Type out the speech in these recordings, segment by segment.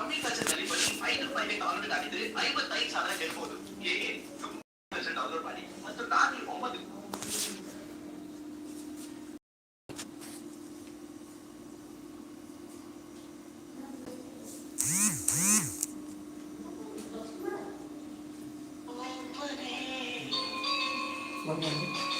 ಕಮ್ಮಿ ಖರ್ಚಿನಲ್ಲಿ ಬರೀ ಐದು ರೂಪಾಯಿಗೆ ಡೌನ್ಲೋಡ್ ಆಗಿದ್ರೆ ಐವತ್ತೈದು ಸಾವಿರ ಗೆಲ್ಬಹುದು ಹೇಗೆ ಡೌನ್ಲೋಡ್ ಮಾಡಿ ಮತ್ತು ರಾತ್ರಿ ಒಂಬತ್ತು ಸ್ಟಾರ್ಟ್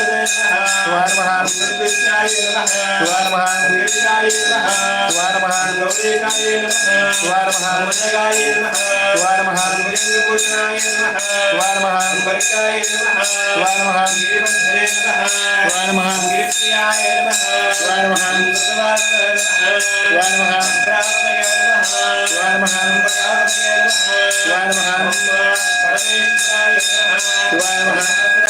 ఓం సర్వేశ్వరాయ నమః శివాయ నమః ఓం సదాశివాయ నమః శివాయ నమః ఓం విశ్వేశ్వరాయ నమః శివాయ నమః ఓం వీరభద్రాయ నమః శివాయ నమః ఓం గణనాథాయ నమః శివాయ నమః ఓం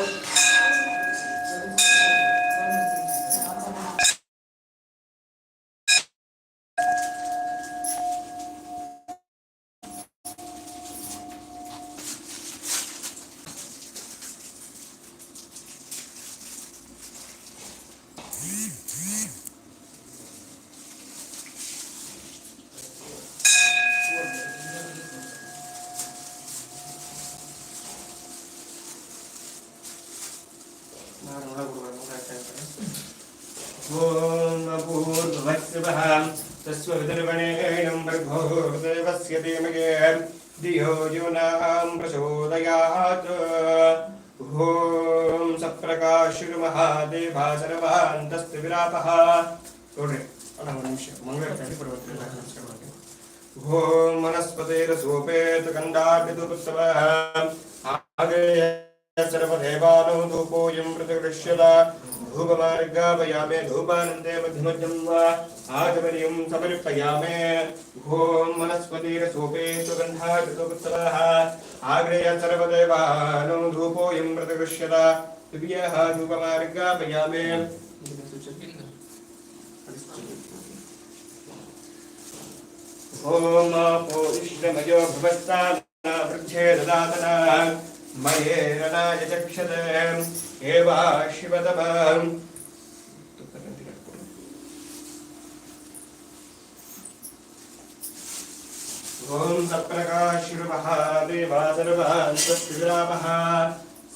నమః శివాయ నమః ఓం భుజంగభూషణాయ నమః శివాయ నమః ఓం వరికాయ నమః శివాయ నమః ఓం గిరివద్ధరే నమః శివాయ నమః ఓం గిరిప్రియాయ నమః सर्वदेवानौ धूपोऽयं प्रतिकृष्यत धूपमार्गापयामे धूपानन्दे मध्यमजं वा आगमनीयं समर्पयामे। ॐ वनस्पतिरसोपे सुगन्धाकृतोत्तमः आग्रेय सर्वदेवानौ धूपोऽयं प्रतिकृष्यत दिव्यः धूपमार्गापयामे ॐ आपोष्णमयो भवस्ताना वृद्धे ददातना। ಮಯೇನಾಯಚಕ್ಷದ ಏವಾ ಶಿವದವ ಓಂ ಸಪ್ರಕಾಶಿರುವಃ ದೇವಾ ಸರ್ವಾನ್ ಸತ್ಯವಿರಾಮಃ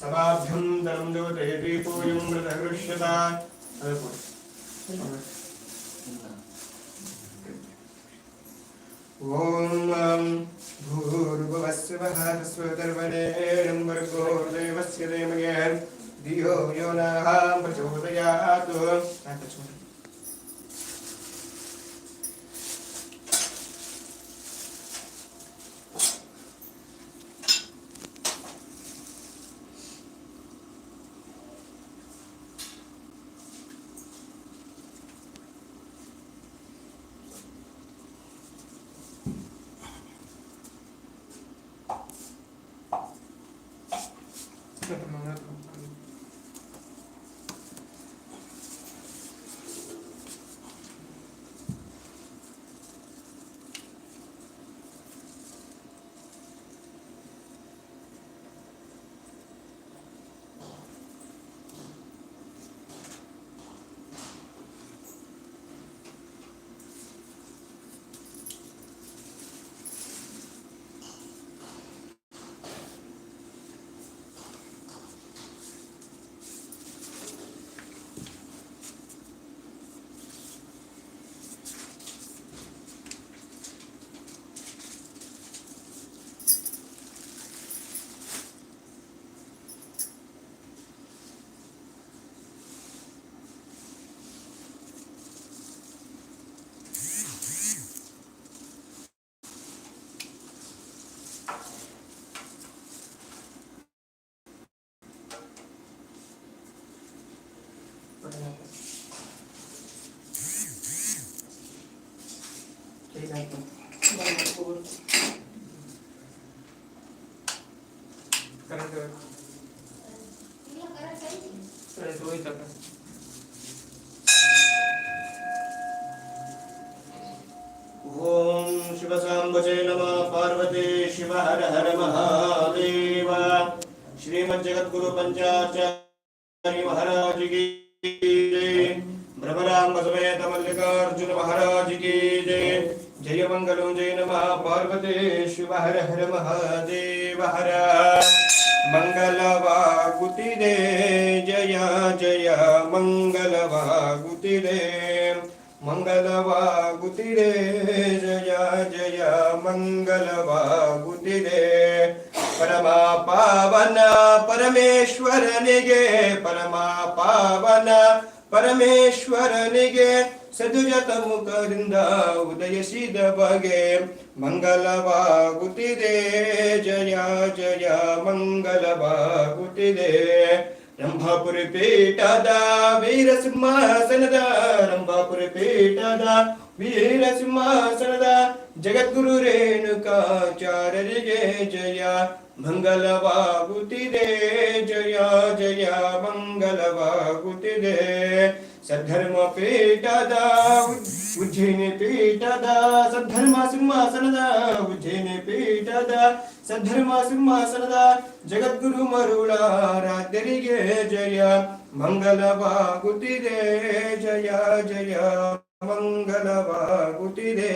ಸಭಾಭ್ಯಂ ಧನಂ ದೇವತೆ ದೀಪೋಯಂ ಮೃತ ಹೃಷ್ಯತ ಅದು ಕೊಡಿ भूर्भुवस्वः स्वदर्वणेणं वर्गो देवस्य देमगे धियो यो नः प्रचोदयात् श्रीमज्जगद्गुरु पंचाचार्य महाराज की भ्रमराम मल्लिकार्जुन महाराज की जय। जय मंगल, जय नम। पार्वती, शिव हर हर महादेव हर। मंगल वागुति दे। जय जय मंगल वागुति दे। मंगल वागुति दे। जय जय मंगल वागुति दे। ಪರಮ ಪಾವನ ಪರಮೇಶ್ವರನಿಗೆ ಪರಮ ಪಾವನ ಪರಮೇಶ್ವರನಿಗೆ ಸದುಜತ ಮುಖದಿಂದ ಉದಯಿಸಿದ ಬಗೆ ಮಂಗಲವಾಗುತ್ತಿದೆ. ಜಯ ಜಯ ಮಂಗಲವಾಗುತ್ತಿದೆ. ರಂಭಾಪುರಿ ಪೀಠದ ವೀರ ಸಿಂಹಾಸನದ ರಂಭಾಪುರಿ ಪೀಠದ ವೀರ ಸಿಂಹಾಸನದ ಜಗದ್ಗುರು ರೇಣುಕಾಚಾರ್ಯರಿಗೆ ಜಯ ಮಂಗಲವಾಗುತ್ತಿದೆ ಜಯ ಜಯ ಮಂಗಲವಾಗುತ್ತಿದೆ ಸದ್ಧರ್ಮ ಪೀಠದ ಉಜ್ಜಯಿನಿ ಪೀಠದ ಸದ್ಧರ್ಮ ಸಿಂಹಾಸನದ ಉಜ್ಜಯಿನಿ ಪೀಠದ ಸದ್ಧರ್ಮ ಸಿಂಹಾಸನದ ಜಗದ್ಗುರು ಮರುಳಾರಾಧ್ಯರಿಗೆ ಜಯ ಮಂಗಲವಾಗುತ್ತಿದೆ ಜಯ ಜಯ ಮಂಗಲವಾಗುತ್ತಿದೆ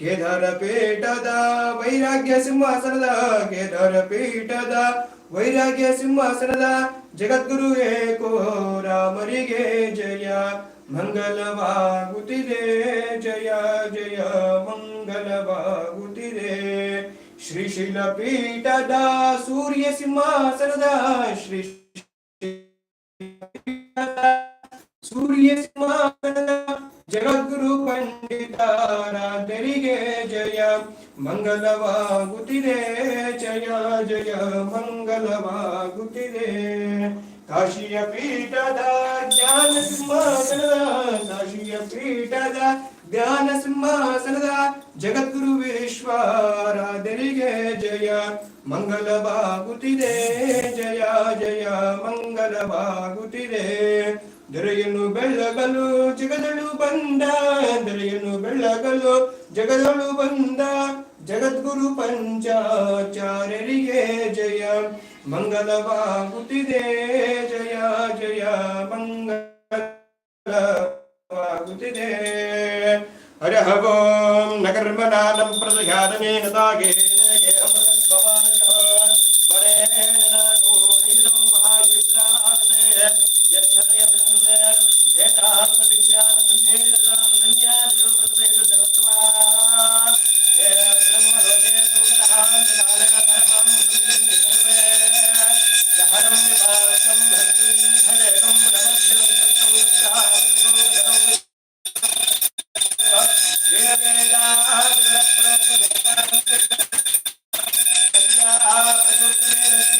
ಕೇದಾರ ಪೀಠದ ವೈರಾಗ್ಯ ಸಿಂಹಾಸನದ ಕೇದಾರ ಪೀಠದ ವೈರಾಗ್ಯ ಸಿಂಹಾಸನದ ಜಗದ್ಗುರು ಏಕೋ ರಾಮರಿಗೆ ಜಯ ಮಂಗಲವಾಗುತ್ತಿದೆ ಜಯ ಜಯ ಮಂಗಲವಾಗುತ್ತಿದೆ ಶ್ರೀಶೈಲ ಪೀಠದ ಸೂರ್ಯ ಸಿಂಹಾಸನದ ಶ್ರೀ ಸೂರ್ಯ ಸಿಂಹಾಸನದ ಜಗದ್ಗುರು ಪಂಡಿತಾರಾಧರಿಗೆ ಜಯ ಮಂಗಲವಾಗುತ್ತಿದೆ ಜಯ ಜಯ ಮಂಗಲವಾಗುತ್ತಿದೆ ಸಿಂಹಾಸನದ ಜಗದ್ಗುರು ವಿಶ್ವಾರಾಧರಿಗೆ ಜಯ. ಮಂಗಲವಾಗುತ್ತಿದೆ, ಜಯ ಜಯ, ಮಂಗಲವಾಗುತ್ತಿದೆ. ದೊರೆಯನ್ನು ಬೆಳಗಲು ಜಗದಳು ಬಂದ, ದೊರೆಯನ್ನು ಬೆಳಗಲು ಜಗದಳು ಬಂದ. ಜಗದ್ಗುರು ಪಂಚಾಚಾರ್ಯರಿಗೆ ಜಯ. ಮಂಗಲವಾಗುತ್ತಿದೆ, ಜಯ ಜಯ, ಮಂಗಲವಾಗುತ್ತಿದೆ. हर हवों न कर्मणानं प्रदधातनेन तागेन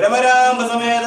ഭ്രമരാംബസമേത